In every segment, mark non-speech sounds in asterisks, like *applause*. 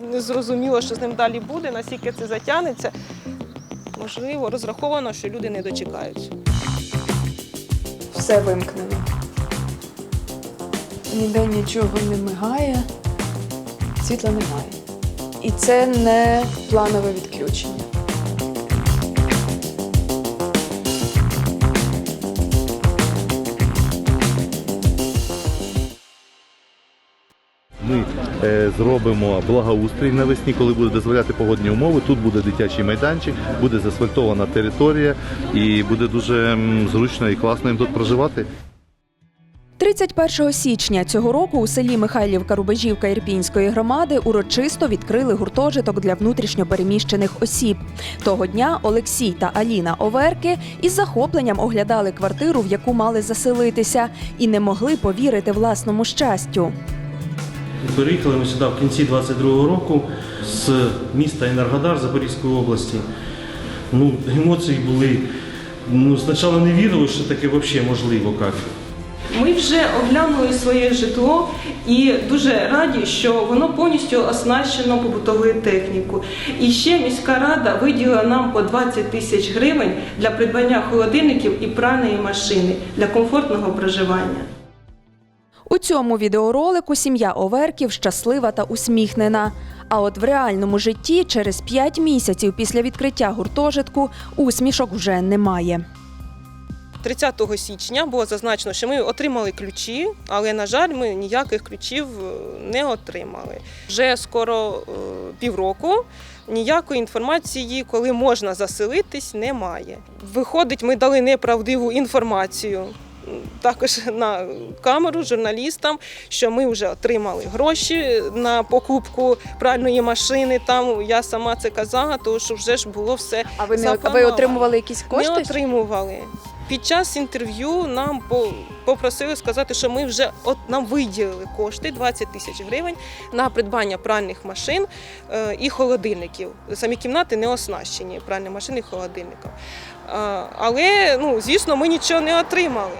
Не зрозуміло, що з ним далі буде, наскільки це затягнеться. Можливо, розраховано, що люди не дочекаються. Все вимкнено. Ніде нічого не мигає, світла немає. І це не планове відключення. Ми е, зробимо благоустрій навесні, коли буде дозволяти погодні умови. Тут буде дитячий майданчик, буде заасфальтована територія і буде дуже зручно і класно їм тут проживати. 31 січня цього року у селі Михайлівка Рубежівка Ірпінської громади урочисто відкрили гуртожиток для внутрішньопереміщених осіб. Того дня Олексій та Аліна Оверки із захопленням оглядали квартиру, в яку мали заселитися, і не могли повірити власному щастю. Переїхали ми сюди в кінці 22-го року з міста Енергодар Запорізької області. Ну, емоції були. Ну, спочатку не вірили, що таке взагалі можливо. Як. Ми вже оглянули своє житло і дуже раді, що воно повністю оснащено побутовою технікою. І ще міська рада виділила нам по 20 тисяч гривень для придбання холодильників і пральної машини для комфортного проживання. У цьому відеоролику сім'я Оверків щаслива та усміхнена. А от в реальному житті через 5 місяців після відкриття гуртожитку усмішок вже немає. 30 січня було зазначено, що ми отримали ключі, але, на жаль, ми ніяких ключів е, не отримали. Вже скоро е, півроку ніякої інформації, коли можна заселитись, немає. Виходить, ми дали неправдиву інформацію. Також на камеру журналістам, що ми вже отримали гроші на покупку пральної машини. Там я сама це казала, тому що вже ж було все А ви не а ви отримували якісь кошти? Не отримували. Під час інтерв'ю нам попросили сказати, що ми вже от нам виділили кошти 20 тисяч гривень на придбання пральних машин е, і холодильників. Самі кімнати не оснащені пральні машини і холодильником. Е, Але ну звісно, ми нічого не отримали.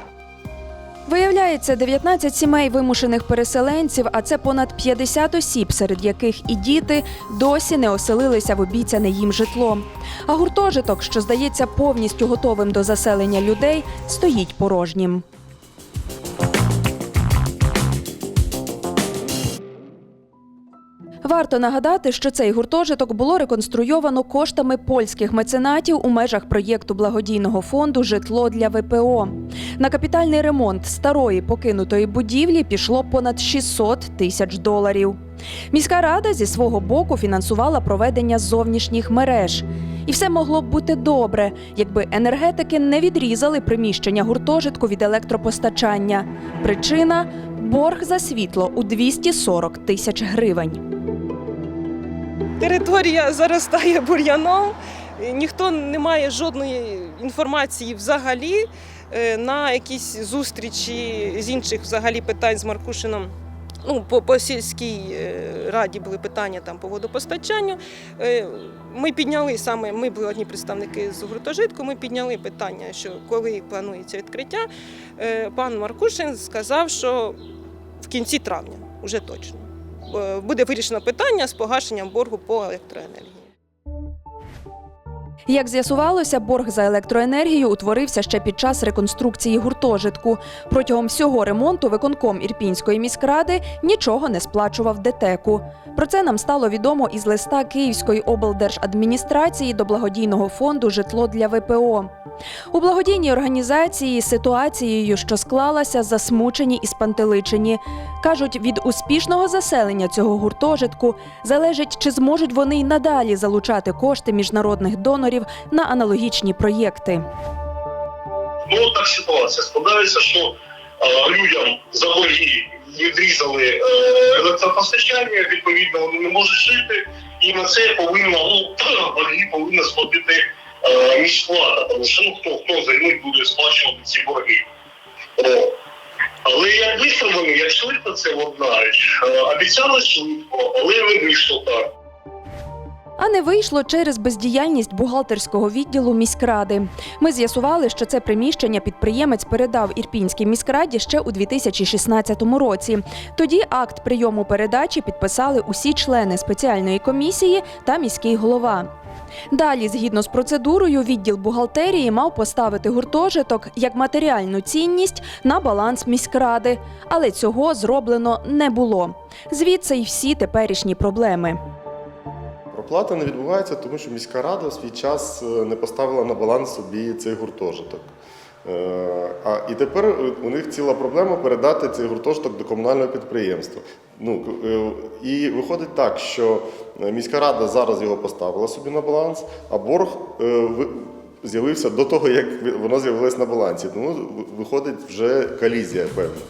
Виявляється, 19 сімей вимушених переселенців, а це понад 50 осіб, серед яких і діти досі не оселилися в обіцяне їм житло. А гуртожиток, що здається повністю готовим до заселення людей, стоїть порожнім. Варто нагадати, що цей гуртожиток було реконструйовано коштами польських меценатів у межах проєкту благодійного фонду Житло для ВПО. На капітальний ремонт старої покинутої будівлі пішло понад 600 тисяч доларів. Міська рада зі свого боку фінансувала проведення зовнішніх мереж. І все могло б бути добре, якби енергетики не відрізали приміщення гуртожитку від електропостачання. Причина борг за світло у 240 тисяч гривень. Територія заростає бур'яном, ніхто не має жодної інформації взагалі е, на якісь зустрічі з інших взагалі питань з Маркушином. Ну, по, по сільській е, раді були питання там по водопостачанню. Е, Ми підняли саме, ми були одні представники з гуртожитку. Ми підняли питання, що коли планується відкриття. Е, Пан Маркушин сказав, що в кінці травня, вже точно е, буде вирішено питання з погашенням боргу по електроенергії. Як з'ясувалося, борг за електроенергію утворився ще під час реконструкції гуртожитку. Протягом всього ремонту виконком Ірпінської міськради нічого не сплачував ДТЕКу. Про це нам стало відомо із листа Київської облдержадміністрації до благодійного фонду Житло для ВПО. У благодійній організації ситуацією, що склалася, засмучені і спантеличені. Кажуть, від успішного заселення цього гуртожитку залежить, чи зможуть вони й надалі залучати кошти міжнародних донорів на аналогічні проєкти. Ну, так ситуація складається, що е, людям за борги відрізали е, електропостачання, відповідно, вони не можуть жити, і на це повинна ну, *clears throat* борги повинна сплатити е, міськвлада, тому що ну, хто, хто за них буде сплачувати ці борги. О. Але як швидко як швидко це ладнають, е, обіцяли швидко, але не вийшло так. А не вийшло через бездіяльність бухгалтерського відділу міськради. Ми з'ясували, що це приміщення підприємець передав Ірпінській міськраді ще у 2016 році. Тоді акт прийому передачі підписали усі члени спеціальної комісії та міський голова. Далі, згідно з процедурою, відділ бухгалтерії мав поставити гуртожиток як матеріальну цінність на баланс міськради, але цього зроблено не було. Звідси й всі теперішні проблеми. Проплата не відбувається, тому що міська рада в свій час е, не поставила на баланс собі цей гуртожиток. Е, А, і тепер у них ціла проблема передати цей гуртожиток до комунального підприємства. Ну, е, і виходить так, що е, міська рада зараз його поставила собі на баланс, а борг е, з'явився до того, як воно з'явилось на балансі. Тому виходить вже колізія певна.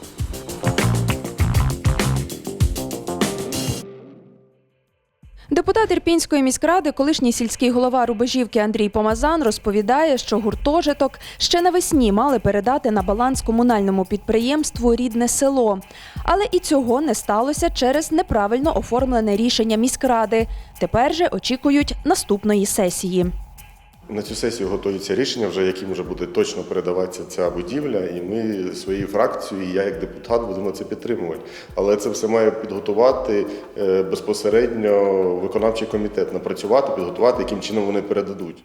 Депутат Ірпінської міськради, колишній сільський голова Рубежівки Андрій Помазан, розповідає, що гуртожиток ще навесні мали передати на баланс комунальному підприємству рідне село. Але і цього не сталося через неправильно оформлене рішення міськради. Тепер же очікують наступної сесії. На цю сесію готуються рішення, вже яким вже буде точно передаватися ця будівля, і ми своєю фракцією, і я як депутат будемо це підтримувати. Але це все має підготувати е, безпосередньо виконавчий комітет, напрацювати, підготувати, яким чином вони передадуть.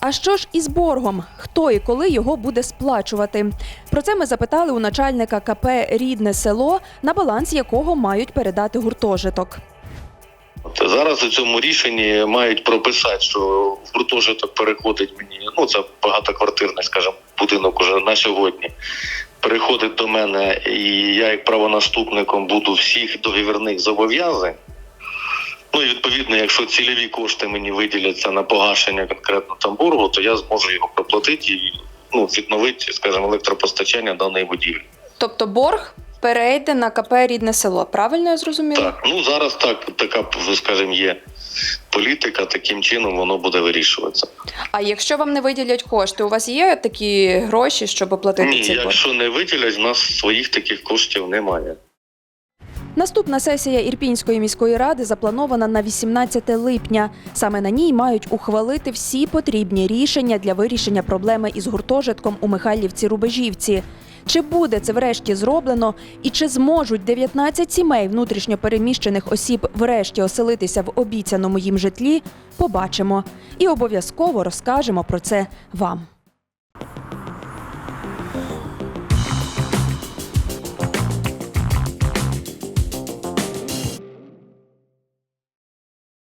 А що ж із боргом? Хто і коли його буде сплачувати? Про це ми запитали у начальника КП Рідне село, на баланс якого мають передати гуртожиток. От зараз у цьому рішенні мають прописати, що в гуртожиток переходить мені. Ну це багатоквартирний, скажімо, будинок уже на сьогодні. Переходить до мене, і я, як правонаступником, буду всіх договірних зобов'язань. Ну і відповідно, якщо цільові кошти мені виділяться на погашення конкретно там боргу, то я зможу його проплатити і ну, відновити, скажімо, електропостачання даної будівлі. Тобто борг перейде на КП рідне село. Правильно я зрозуміла? Так, ну зараз так, така, скажімо, є політика, таким чином воно буде вирішуватися. А якщо вам не виділять кошти, у вас є такі гроші, щоб оплатити Ні, цей борг? якщо не виділять, в нас своїх таких коштів немає. Наступна сесія Ірпінської міської ради запланована на 18 липня. Саме на ній мають ухвалити всі потрібні рішення для вирішення проблеми із гуртожитком у Михайлівці-Рубежівці. Чи буде це врешті зроблено, і чи зможуть 19 сімей внутрішньопереміщених осіб врешті оселитися в обіцяному їм житлі, побачимо і обов'язково розкажемо про це вам.